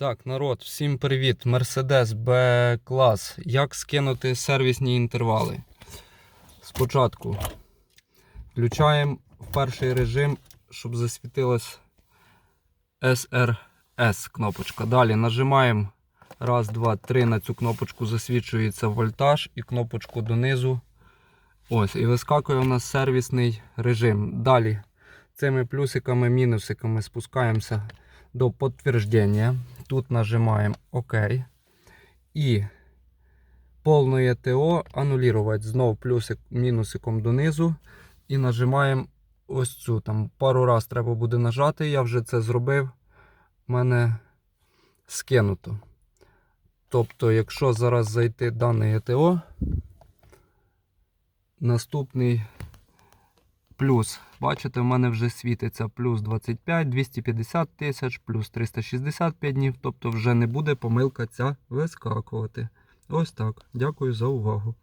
Так, народ, всім привіт. Mercedes B-клас. Як скинути сервісні інтервали? Спочатку включаємо в перший режим, щоб засвітилась SRS кнопочка. Далі нажимаємо раз, два, три на цю кнопочку засвічується вольтаж і кнопочку донизу. Ось, і вискакує у нас сервісний режим. Далі цими плюсиками, мінусиками спускаємося до підтвердження. Тут нажимаємо ОК. І повне ТО анулювати. Знов плюсик мінусиком донизу. І нажимаємо ось цю. Там пару раз треба буде нажати. Я вже це зробив. У мене скинуто. Тобто, якщо зараз зайти дане ЕТО, наступний плюс. Бачите, в мене вже світиться плюс 25, 250 тисяч, плюс 365 днів. Тобто вже не буде помилка ця вискакувати. Ось так. Дякую за увагу.